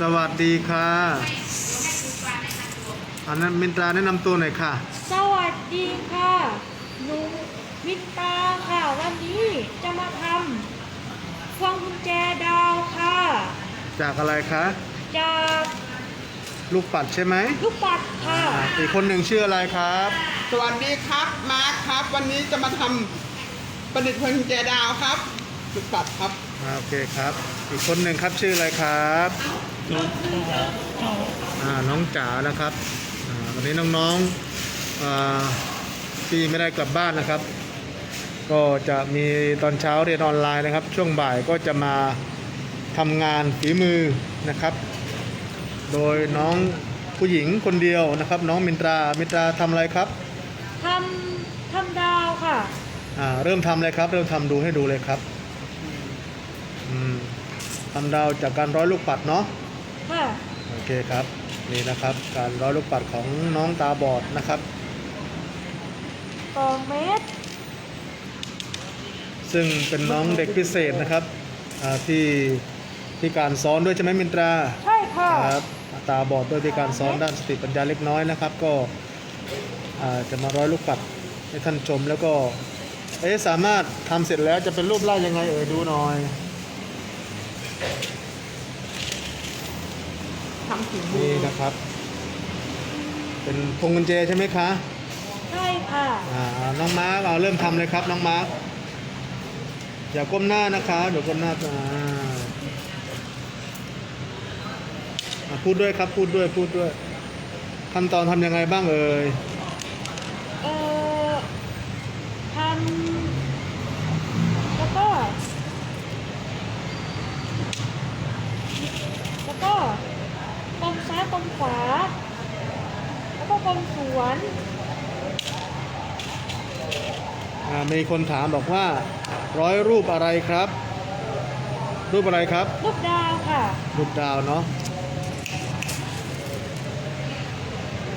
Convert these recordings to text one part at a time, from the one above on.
สวัสดีค่ะ อันนั้นมินตราแนะนำตัวหน่อยค่ะ สวัสดีค่ะ หนูมินตาค่ะ วันนี้จะมาทำพวงกุญแจดาวค่ะ จากอะไรคะจากลูกปัดใช่ไหมลูกปัดค่ะ อ่าอีกคนหนึ่งชื่ออะไรครับ สวัสดีครับ มาร์คครับ วันนี้จะมาทำประดิษฐ์พวงกุญแจดาวครับสุดปัดครับ อ่าโอเคครับ อีกคนหนึ่งครับชื่ออะไรครับอ่า น้องจ๋านะครับอ่าวันนี้น้องๆอ่าที่ไม่ได้กลับบ้านนะครับ ก็จะมีตอนเช้าเรียนออนไลน์นะครับ ช่วงบ่ายก็จะมาทำงานฝีมือนะครับ โดยน้องผู้หญิงคนเดียวนะครับ น้องมินตรามินตราทำอะไรครับทำทำดาวค่ะอ่าเริ่มทำเลยครับ เริ่มทำดูให้ดูเลยครับอืมทำดาวจากการร้อยลูกปัดเนาะ ค่ะโอเคครับนี่นะครับ การร้อยลูกปัดของน้องตาบอดนะครับสองเมตร ซึ่งเป็นน้องเด็กพิเศษนะครับอ่าที่ที่การซ้อนด้วยใช่ไหมมินตราใช่ค่ะครับตาบอดด้วยที่การซ้อนด้านสติปัญญาเล็กน้อยนะครับ ก็อ่าจะมาร้อยลูกปัดให้ท่านชมแล้วก็เอ๊ะสามารถทำเสร็จแล้วจะเป็นรูปร่างยังไงเอ่ยดูหน่อย ทำถึงมืนี่อนะครับ เป็นพวงกุญแจใช่ไหมคะใช่ค่ะอ่าน้องมาร์กเอาเริ่มทำเลยครับน้องมาร์กอย่าก้มหน้านะคะเดี๋ยวก้มหน้าอ่าอ่าพูดด้วยครับพูดด้วยพูดด้วย ขั้นตอนทำยังไงบ้างเอ่ย เอ่อทำแล้วก็ แล้วก็กลมซ้ายกลมข วา แล้วก็กลมสวนอ่ามีคนถามบอกว่า ร้อยรูปอะไรครับ รูปอะไรครับลูกดาวค่ะ รูปดาวเนาะ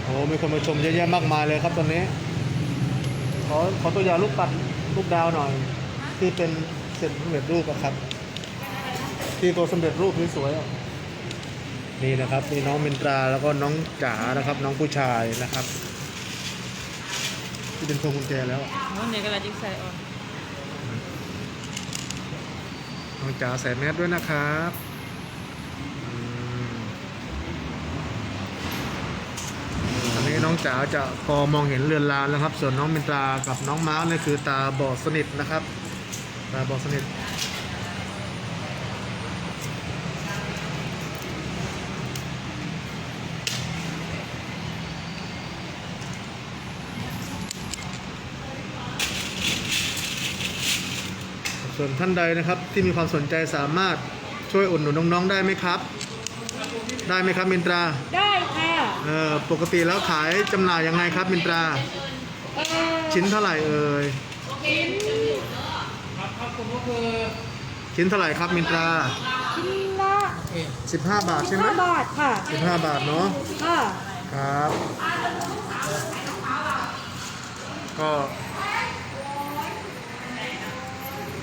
โอ้มีคนมาชมเยอะแยะมากมายเลยครับตอนนี้ ขอขอตัวอย่างรูปปัดรูปดาวหน่อย ที่เป็นเสร็จสำเร็จรูปอะครับ ที่ตัวสำเร็จรูปสวยๆอะ นี่นะครับมีน้องมินตราแล้วก็น้องจ๋านะครับ น้องผู้ชายนะครับที่เป็นพวงกุญแจแล้วอะวันนี้ก็เลยจิ้งใส่ออกน้องจ๋าใส่แมสด้วยนะครับอืมอันนี้น้องจ๋าจะพอมองเห็นเรือนรางแล้วครับ ส่วนน้องมินตรากับน้องม้าเนี่ยคือตาบอดสนิทนะครับ ตาบอดสนิท ส่วนท่านใดนะครับที่มีความสนใจสามารถช่วยอุดหนุนน้องๆได้ไหมครับ ได้ไหมครับมินตราได้ค่ะเออปกติแล้วขายจำหน่ายยังไงครับมินตราเอ่อชิ้นเท่าไหร่เอ่ยชิ้นชิ้นเท่าไหร่ครับมินตรา ชิ้นละ15 บาทใช่ไหม5บาทค่ะ15 บาทเนาะ ค่ะครับ ก็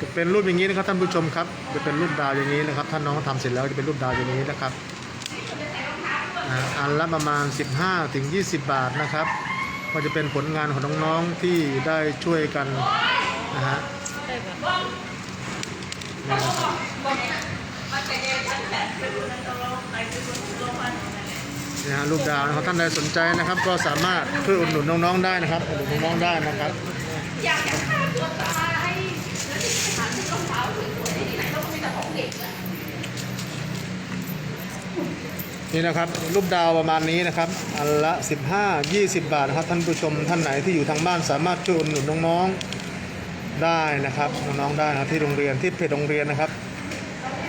จะเป็นรูปอย่างนี้นะครับท่านผู้ชมครับ จะเป็นรูปดาวอย่างนี้นะครับ ท่านน้องทำเสร็จแล้วจะเป็นรูปดาวอย่างนี้นะครับอันละประมาณ 15ถึง20 บาทนะครับ ก็จะเป็นผลงานของน้องๆที่ได้ช่วยกันนะฮะนะฮะรูปดาวนะครับท่านใดสนใจนะครับ ก็สามารถช่วยอุดหนุนน้องๆได้นะครับอุดหนุนน้องๆได้นะครับ นี่นะครับรูปดาวประมาณนี้นะครับ อันละ 15 20 บาทนะครับ ท่านผู้ชมท่านไหนที่อยู่ทางบ้านสามารถช่วยอุดหนุนน้องๆได้นะครับน้องๆได้นะครับที่โรงเรียนที่เพจโรงเรียนนะครับ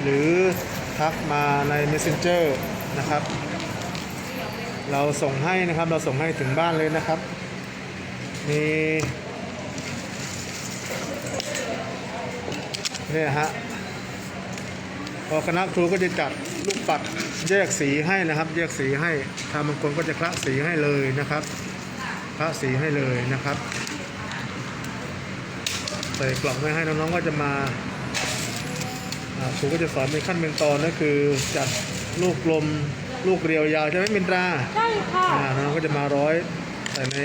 หรือทักมาใน messenger นะครับ เราส่งให้นะครับเราส่งให้ถึงบ้านเลยนะครับมี เนี่ยฮะพอคณะครูก็จะจัดลูกปัดแยกสีให้นะครับ แยกสีให้ทางบางคนก็จะคละสีให้เลยนะครับคละสีให้เลยนะครับใส่กล่องไว้ให้น้องๆก็จะมาอ่าครูก็จะสอนเป็นขั้นเป็นตอนนั่นคือจัดลูกกลมลูกเรียวยาวใช่ไหมมินตราใช่ค่ะอ่าน้องก็จะมาร้อยแต่ใน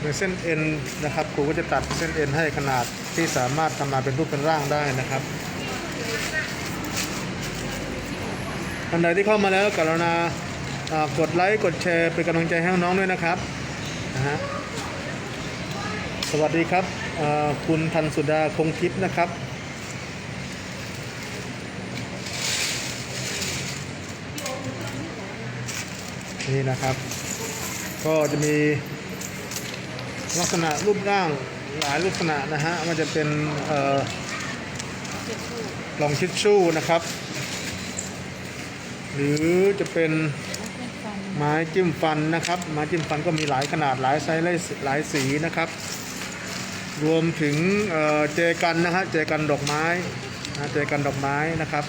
เอ่อในเส้นเอ็นนะครับครูก็จะตัดเส้นเอ็นให้ขนาดที่สามารถทำมาเป็นรูปเป็นร่างได้นะครับท่านใดที่เข้ามาแล้วกรุณาอ่ากดไลค์กดแชร์เป็นกำลังใจให้น้องด้วยนะครับนะฮะสวัสดีครับคุณทันสุดาคงทิพย์นะครับนี่นะครับ ก็จะมี ลักษณะรูปร่างหลายลักษณะนะฮะมันจะเป็นเอ่อลองชิดชู่นะครับ หรือจะเป็นไม้จิ้มฟันนะครับ ไม้จิ้มฟันก็มีหลายขนาดหลายไซส์หลายสีนะครับ รวมถึงเอ่อเจกันนะฮะเจกันดอกไม้นะเจกันดอกไม้นะครับ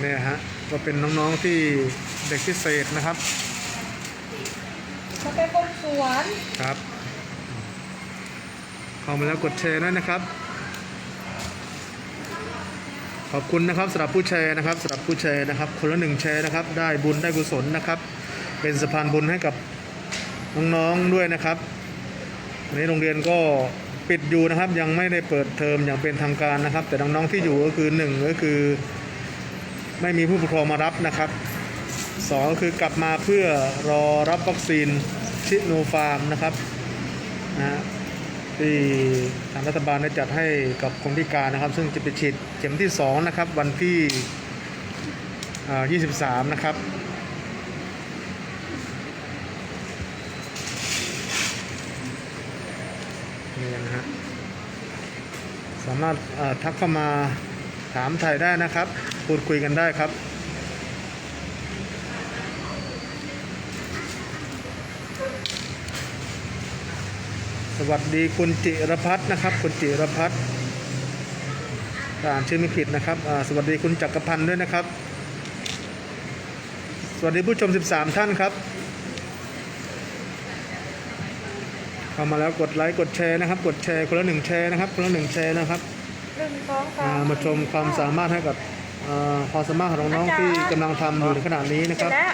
เนี่ยฮะก็เป็นน้องๆที่เด็กพิเศษนะครับ จะเป็นคนสวนครับเข้ามาแล้วกดแชร์ด้วยนะครับ ขอบคุณนะครับสำหรับผู้แชร์นะครับสำหรับผู้แชร์นะครับ คนละหนึ่งแชร์นะครับ ได้บุญได้กุศลนะครับ เป็นสะพานบุญให้กับน้องๆด้วยนะครับวันนี้โรงเรียนก็ปิดอยู่นะครับ ยังไม่ได้เปิดเทอมอย่างเป็นทางการนะครับ แต่น้องๆที่อยู่ก็คือหนึ่งก็คือ ไม่มีผู้ปกครองมารับนะครับ สองคือกลับมาเพื่อรอรับวัคซีนชิโนฟาร์มนะครับนะที่ทางรัฐบาลได้จัดให้กับคนพิการนะครับ ซึ่งจะไปฉีดเข็มที่ 2 นะครับ วันที่ 23 นะครับนี่นะฮะสามารถทักเข้ามาถามไทยได้นะครับ พูดคุยกันได้ครับ สวัสดีคุณจิรพัฒน์นะครับ คุณจิรพัฒน์อ่านชื่อไม่ผิดนะครับอ่าสวัสดีคุณจักรพันธ์ด้วยนะครับ สวัสดีผู้ชม 13 ท่านครับ เข้ามาแล้วกดไลค์กดแชร์นะครับ กดแชร์คนละหนึ่งแชร์นะครับคนละหนึ่งแชร์นะครับหนึ่งสองสาอ่ามมาชมความสามารถให้กับอ่าความสามารถของน้องๆที่กำลังทำอยู่ในขณะนี้นะเสคร็รัจบแล้ว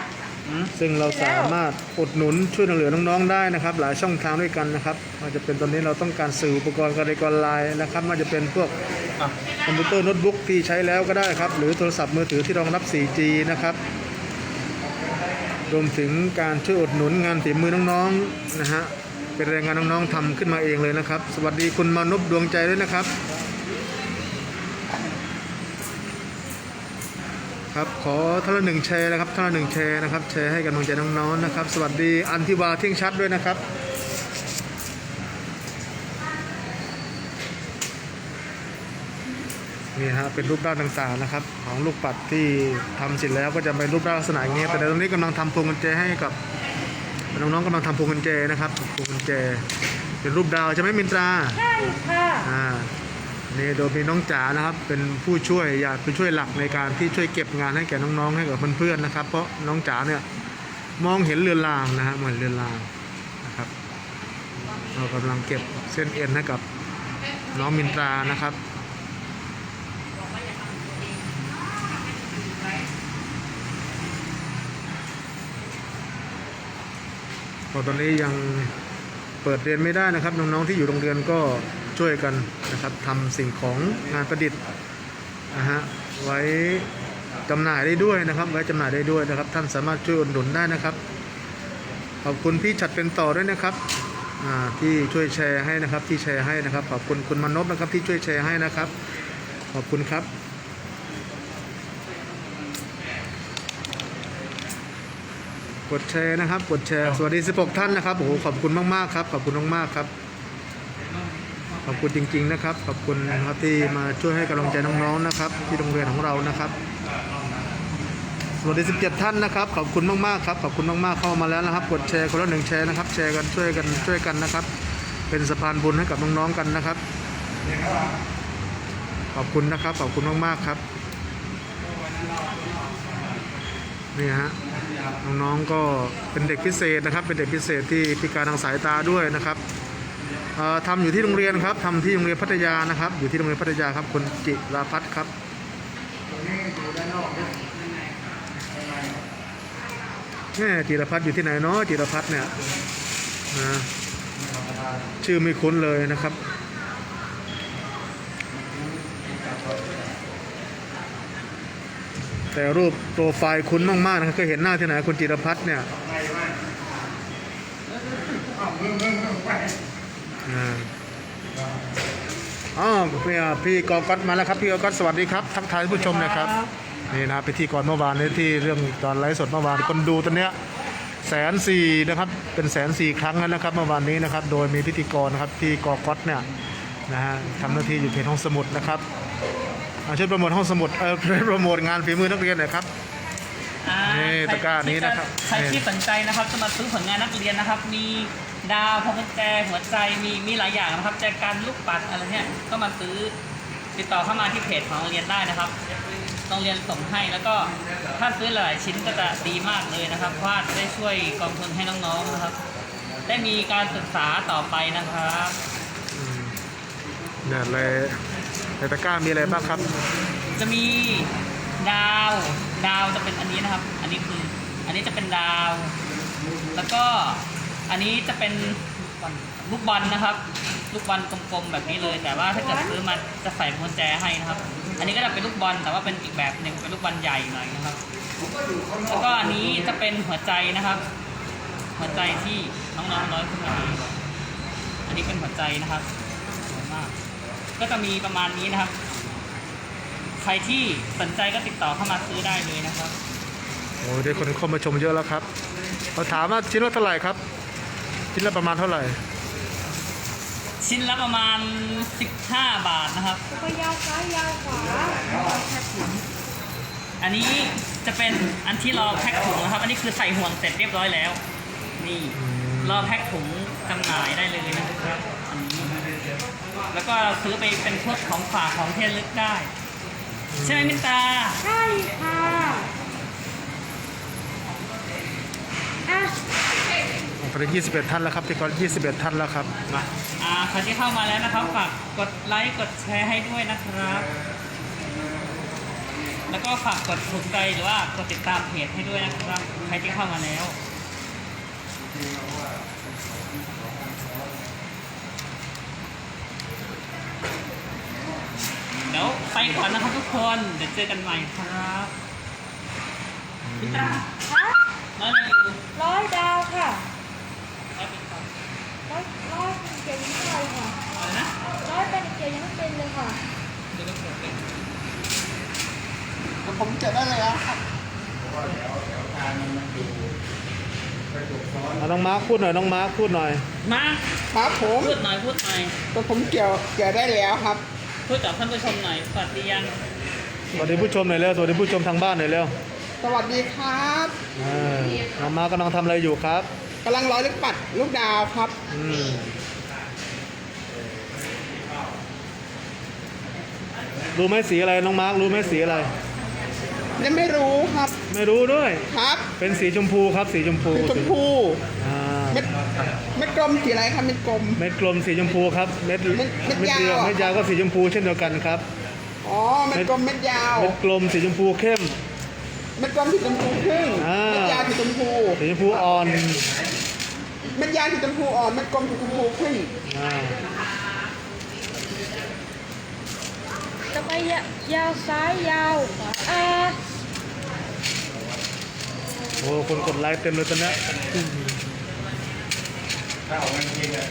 ซึ่งเราสามารถอุดหนุนช่วยเหลือน้องๆได้นะครับ หลายช่องทางด้วยกันนะครับอาจจะเป็นตอนนี้เราต้องการสื่ออุปกรณ์การเรียนออนไลน์นะครับมันจะเป็นพวกคอมพิวเตอร์โน้ตบุ๊กที่ใช้แล้วก็ได้ครับ หรือโทรศัพท์มือถือที่รองรับ 4G นะครับรวมถึงการช่วยอุดหนุนงานฝีมือน้องๆนะฮะเป็นแรงงานน้องๆทำขึ้นมาเองเลยนะครับ สวัสดีคุณมานพดวงใจด้วยนะครับ ครับขอท่านละหนึ่งแชร์นะครับท่านละหนึ่งแชร์นะครับ แชร์ให้กำลังใจน้องๆนะครับ สวัสดีอันทิวาเที่ยงชัดด้วยนะครับนี่ฮะเป็นรูปร่างต่างๆนะครับ ของลูกปัดที่ทำเสร็จแล้วก็จะเป็นรูปร่างลักษณะอย่างนี้ แต่ในตรงนี้กำลังทำพวงกุญแจให้กับน้องๆกำลังทำพวงกุญแจนะครับพวงกุญแจเป็นรูปดาวใช่ไหมมินตราใช่ค่ะอ่า นี่โดยมีน้องจ๋านะครับ เป็นผู้ช่วยอยากเป็นช่วยหลักในการที่ช่วยเก็บงานให้แก่น้องๆให้กับเพื่อนๆนะครับ เพราะน้องจ๋าเนี่ยมองเห็นเรือนรางนะฮะเหมือนเรือนรางนะครับ เรากำลังเก็บเส้นเอ็นให้กับน้องมินตรานะครับก็ตอนนี้ยังเปิดเรียนไม่ได้นะครับน้องๆที่อยู่โรงเรียนก็ ช่วยกันนะครับทำสิ่งของงานประดิษฐ์นะฮะไว้จำหน่ายได้ด้วยนะครับ ไว้จำหน่ายได้ด้วยนะครับ ท่านสามารถช่วยอุดหนุนได้นะครับ ขอบคุณพี่ฉัดเป็นต่อด้วยนะครับที่ช่วยแชร์ให้นะครับที่แชร์ให้นะครับ ขอบคุณคุณมนพนะครับที่ช่วยแชร์ให้นะครับ ขอบคุณครับกดแชร์นะครับกดแชร์สวัสดี 16 ท่านนะครับโอ้โหขอบคุณมากๆครับขอบคุณมากๆครับ คุณจริง ๆนะครับ ขอบคุณนะครับที่มาช่วยให้กำลังใจน้องๆนะครับ ที่โรงเรียนของเรานะครับสวัสดี 17 ท่านนะครับ ขอบคุณมากๆครับ ขอบคุณมากๆเข้ามาแล้วนะครับ กดแชร์คนละหนึ่งแชร์นะครับ แชร์กันช่วยกันช่วยกันนะครับ เป็นสะพานบุญให้กับน้องๆกันนะครับ ขอบคุณนะครับ ขอบคุณมากๆครับ นี่ฮะ น้องๆก็เป็นเด็กพิเศษนะครับ เป็นเด็กพิเศษที่พิการทางสายตาด้วยนะครับ ทำอยู่ที่โรงเรียนครับทำที่โรงเรียนพัทยานะครับ อยู่ที่โรงเรียนพัทยาครับคุณจิราพัฒน์ครับแม่จิรพัฒน์อยู่ที่ไหนเนาะจิรพัฒน์เนี่ยนะชื่อไม่คุ้นเลยนะครับแต่รูปโปรไฟล์คุ้นมากๆนะครับเคยเห็นหน้าที่ไหนคุณจิรพัฒน์เนี่ย อ่าอ๋อพี่พี่กอก๊อตมาแล้วครับพี่กอก๊อตสวัสดีครับทักทายผู้ชมหนะครับนี่นะพิธีกรเมื่อวานนี้ที่เรื่องตอนไลฟ์สดเมื่อวานคนดูตอนเนี้ยแสนสี่นะครับเป็นแสนสี่ครั้งแล้วนะครับเมื่อวานนี้นะครับโดยมีพิธีกรนะครับพี่กอก๊อตเนี่ยนะฮะทำหน้าที่อยู่เพจห้องสมุดนะครับอาช่วยโปรโมทห้องสมุดเออช่วยโปรโมทงานฝีมือนักเรียนหน่อยครับอ่านี่ตะกร้านี้นะครับใครที่สนใจนะครับจะมาซื้อผลงานนักเรียนนะครับ มี ดาวพวงกุญแจหัวใจมีมีหลายอย่างนะครับแจกันลูกปัดอะไรเนี่ยก็มาซื้อติดต่อเข้ามาที่เพจของโรงเรียนได้นะครับโรงเรียนส่งให้แล้วก็ถ้าซื้อหลายชิ้นก็จะดีมากเลยนะครับเพราะว่าจะได้ช่วยกองทุนให้น้องๆนะครับ ได้มีการศึกษาต่อไปนะครับเนี่ยเลยในตะกร้ามีอะไรบ้างครับ จะมีดาวดาวจะเป็นอันนี้นะครับ อันนี้คือ อันนี้จะเป็นดาว แล้วก็ อันนี้จะเป็นลูกบอลนะครับ ลูกบอลกลมๆแบบนี้เลย แต่ว่าถ้าเกิดซื้อมาจะใส่กุญแจให้นะครับ อันนี้ก็จะเป็นลูกบอลแต่ว่าเป็นอีกแบบหนึ่งเป็นลูกบอลใหญ่หน่อยนะครับ แล้วก็อันนี้จะเป็นหัวใจนะครับ หัวใจที่น้องๆน้อยขึ้นมาอันนี้เป็นหัวใจนะครับสวยมาก ก็จะมีประมาณนี้นะครับ ใครที่สนใจก็ติดต่อเข้ามาซื้อได้เลยนะครับโอ้ยได้คนเข้ามาชมเยอะแล้วครับเราถามว่าชิ้นละเท่าไหร่ครับ ชิ้นละประมาณเท่าไหร่ ชิ้นละประมาณ 15 บาทนะครับจะไปยาวซ้ายยาวขวาอันนี้จะเป็นอันที่รอแพ็คถุงนะครับ อันนี้คือใส่ห่วงเสร็จเรียบร้อยแล้ว นี่รอแพ็คถุงจำหน่ายได้เลยนะครับ อันนี้ แล้วก็ซื้อไปเป็นพวกของฝากของเที่ระลึกได้ ใช่ไหมมินตา ใช่ค่ะอะ ตอนนี้21 ท่านแล้วครับที่ก่อน21 ท่านแล้วครับอ่าใครที่เข้ามาแล้วนะครับฝากกดไลค์กดแชร์ให้ด้วยนะครับ แล้วก็ฝากกดถูกใจหรือว่ากดติดตามเพจให้ด้วยนะครับใครที่เข้ามาแล้วเดี๋ยวไปก่อนนะครับทุกคนเดี๋ยวเจอกันใหม่ครับพิตราฮะน้อยมาอยู่ร้อยดาวค่ะ ร้อยเป็นก่อน ร้อยร้อยเป็นเกียร์ยังไม่ได้ค่ะอะไรนะร้อยเป็นเกียร์ยังไม่เป็นเลยค่ะเดี๋ยวก็เปิดเป็นผมจะได้เลยอะครับเอาน้องมาร์คพูดหน่อยน้องมาร์คพูดหน่อย มาครับผมพูดหน่อยพูดหน่อยแต่ผมเกี่ยวเกี่ยวได้แล้วครับ พูดกับท่านผู้ชมหน่อยสวัสดียังสวัสดีผู้ชมหน่อยเร็วสวัสดีผู้ชมทางบ้านหน่อยเร็วสวัสดีครับน้องมาร์คกำลังทำอะไรอยู่ครับ กำลังร้อยลูกปัดลูกดาวครับ อืมรู้ไหมสีอะไรน้องมาร์ครู้ไหมสีอะไร ยังไม่รู้ครับ ไม่รู้ด้วย ครับเป็นสีชมพูครับสีชมพูสีชมพูอ่าเม็ดเม็ดกลมสีอะไรครับเม็ดกลม เม็ดกลมสีชมพูครับเม็ดเม็ดเม็ดเม็ดเดียวยาวเม็ดยาวก็สีชมพูเช่นเดียวกันครับอ๋อเม็ดกลมเม็ดยาว เม็ดกลมสีชมพูเข้ม เม็ดกลมสีชมพูครึ่งอ่า เม็ดยาวสีชมพู สีชมพูอ่อนเม็ดยาวสีชมพูอ่อนเม็ดกลมสีชมพูครึ่งอ่าจะไปยะยาวซ้ายยาวขวาอ่าโอ้คนกดไลค์เต็มเลยตอนเนี้ยถ้าออกมาจริงๆเนี่ย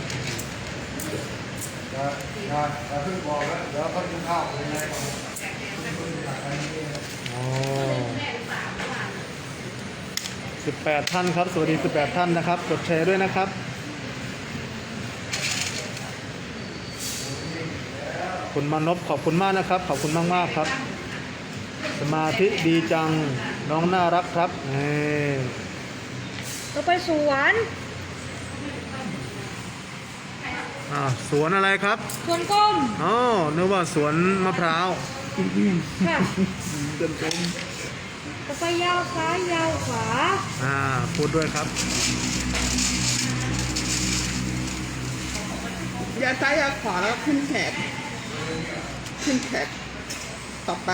จะจะจะเพิ่งบอกแล้วเดี๋ยวก็กินข้าวยังไงก่อนโอ้ สิบแปดท่านครับ สวัสดีสิบแปดท่านนะครับ กดแชร์ด้วยนะครับ คุณมานพขอบคุณมากนะครับ ขอบคุณมากมากๆครับ สมาธิดีจัง น้องน่ารักครับนี่จะไปสวนอ่าสวนอะไรครับ สวนก้มอ๋อนึกว่าสวนมะพร้าวค่ะ จะไปยาวซ้ายยาวขวา อ่า พูดด้วยครับ ยาซ้ายยาขวาแล้วก็ขึ้นแขกขึ้นแขกต่อไป